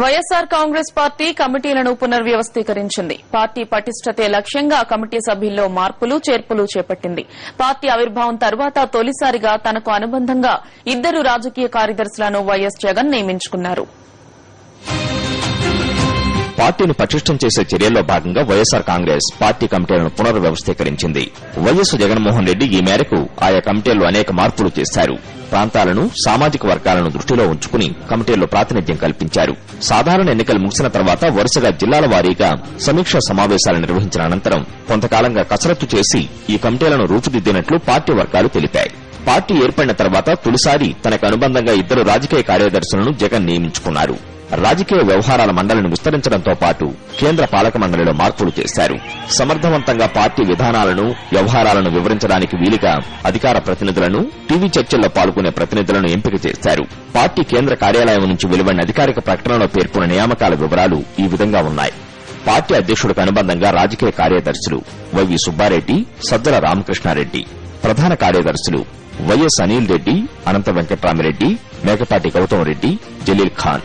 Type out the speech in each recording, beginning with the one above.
YSR Congress party కమిటీలను పునర్వ్యవస్థీకరించింది. Party పటిష్టతే లక్ష్యంగా committee సభ్యుల్లో మార్పులు చేర్పులు చేపట్టింది. పార్టీ ఆవిర్భావం తర్వాత తొలిసారిగా తనకు అనుబంధంగా ఇద్దరు రాజకీయ కార్యదర్శులను వైఎస్ జగన్ నియమించుకున్నారు. పార్టీని పటిష్టం చేసే చర్యల్లో భాగంగా వైఎస్సార్ కాంగ్రెస్ పార్టీ కమిటీలను పునర్వ్యవస్థీకరించింది. వైఎస్ జగన్మోహన్ రెడ్డి ఈ మేరకు ఆయా కమిటీల్లో అనేక మార్పులు చేశారు. ప్రాంతాలను సామాజిక వర్గాలను దృష్టిలో ఉంచుకుని కమిటీల్లో ప్రాతినిధ్యం కల్పించారు. సాధారణ ఎన్నికలు ముగిసిన తర్వాత వరుసగా జిల్లాల వారీగా సమీక్షా సమావేశాలు నిర్వహించిన అనంతరం కొంతకాలంగా కసరత్తు చేసి ఈ కమిటీలను రూపుదిద్దినట్లు పార్టీ వర్గాలు తెలిపాయి. పార్టీ ఏర్పడిన తర్వాత తొలిసారి తనకు అనుబంధంగా ఇద్దరు రాజకీయ కార్యదర్శులను జగన్ నియమించుకున్నారు. రాజకీయ వ్యవహారాల మండలిని విస్తరించడంతో పాటు కేంద్ర పాలక మండలిలో మార్పులు చేశారు. సమర్థవంతంగా పార్టీ విధానాలను వ్యవహారాలను వివరించడానికి వీలుగా అధికార ప్రతినిధులను టీవీ చర్చల్లో పాల్గొనే ప్రతినిధులను ఎంపిక చేశారు. పార్టీ కేంద్ర కార్యాలయం నుంచి వెలువడిన అధికారిక ప్రకటనలో పేర్కొన్న నియామకాల వివరాలు ఈ విధంగా ఉన్నాయి. పార్టీ అధ్యక్షుడికి అనుబంధంగా రాజకీయ కార్యదర్శులు వైవి సుబ్బారెడ్డి సజ్జల రామకృష్ణారెడ్డి ప్రధాన కార్యదర్శులు వైఎస్ అనిల్ రెడ్డి అనంత వెంకట్రామిరెడ్డి మేకపాటి గౌతమ్ రెడ్డి జలీల్ ఖాన్.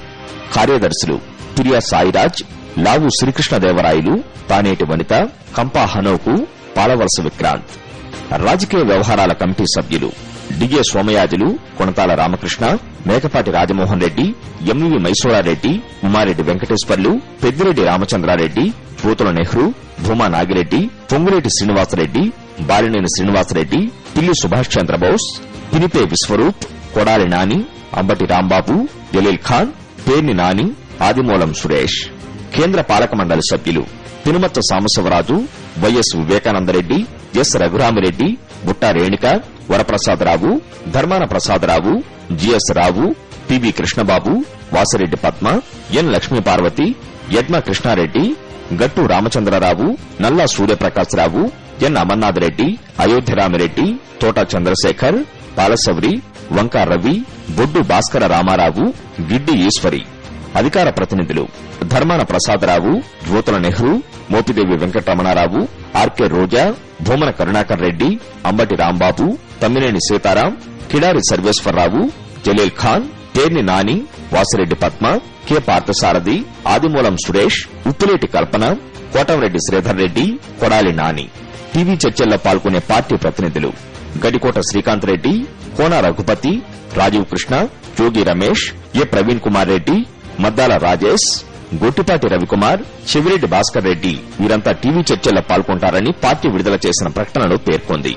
కార్యదర్శులు పిరియా సాయిరాజ్ లావు శ్రీకృష్ణదేవరాయలు తానేటి వనిత కంపా హనోకు పాలవలస విక్రాంత్. రాజకీయ వ్యవహారాల కమిటీ సభ్యులు డిగే సోమయాజులు కొనతాల రామకృష్ణ మేకపాటి రాజమోహన్ రెడ్డి ఎంవి మైసూరారెడ్డి ఉమారెడ్డి వెంకటేశ్వర్లు పెద్దిరెడ్డి రామచంద్రారెడ్డి పూతుల నెహ్రూ భూమా నాగిరెడ్డి పొంగులేటి శ్రీనివాసరెడ్డి బాలినేని శ్రీనివాసరెడ్డి పిల్లి సుభాష్ చంద్రబోస్ పినిపే విశ్వరూప్ కొడాలి నాని అంబటి రాంబాబు జలీల్ ఖాన్ పేర్ని నాని ఆదిమూలం సురేష్ కేంద్ర పాలక మండలి సభ్యులు తినుమత్త Sambasiva Raju YS Vivekananda Reddy S Raghurami Reddy Butta Renuka Varaprasada Rao Dharmana Prasada Rao GS Rao PV Krishna Babu Vasireddy Padma N Lakshmi Parvathi Yadma Krishna Reddy Gattu Ramachandra Rao Nalla Surya Prakasa Rao ఎన్ అమర్నాథ్ రెడ్డి అయోధ్యరామిరెడ్డి తోటా చంద్రశేఖర్ పాలసవరి వంకా రవి బొడ్డు భాస్కర రామారావు గిడ్డి ఈశ్వరి. అధికార ప్రతినిధులు Dharmana Prasada Rao Jyothula Nehru Mopidevi Venkataramana Rao RK Roja Bhumana Karunakar Reddy Ambati Rambabu Tammineni Sitaram Kidari Sarveswara Rao Jaleel Khan Perni Nani Vasireddy Padma K Parthasarathy Adimulam Suresh Uttuleti Kalpana Kotamreddy Sridhar Reddy Kodali Nani. TV చర్చల్లో పాల్గొనే party ప్రతినిధులు గడికోట శ్రీకాంత్ రెడ్డి కోన రఘుపతి రాజీవ్ కృష్ణ జోగి రమేష్ ఏ ప్రవీణ్ కుమార్ రెడ్డి మద్దాల రాజేష్ గొట్టిపాటి రవికుమార్ చెవిరెడ్డి భాస్కర్ రెడ్డి వీరంతా TV చర్చల్లో పాల్గొంటారని party విడుదల చేసిన ప్రకటనలో పేర్కొంది.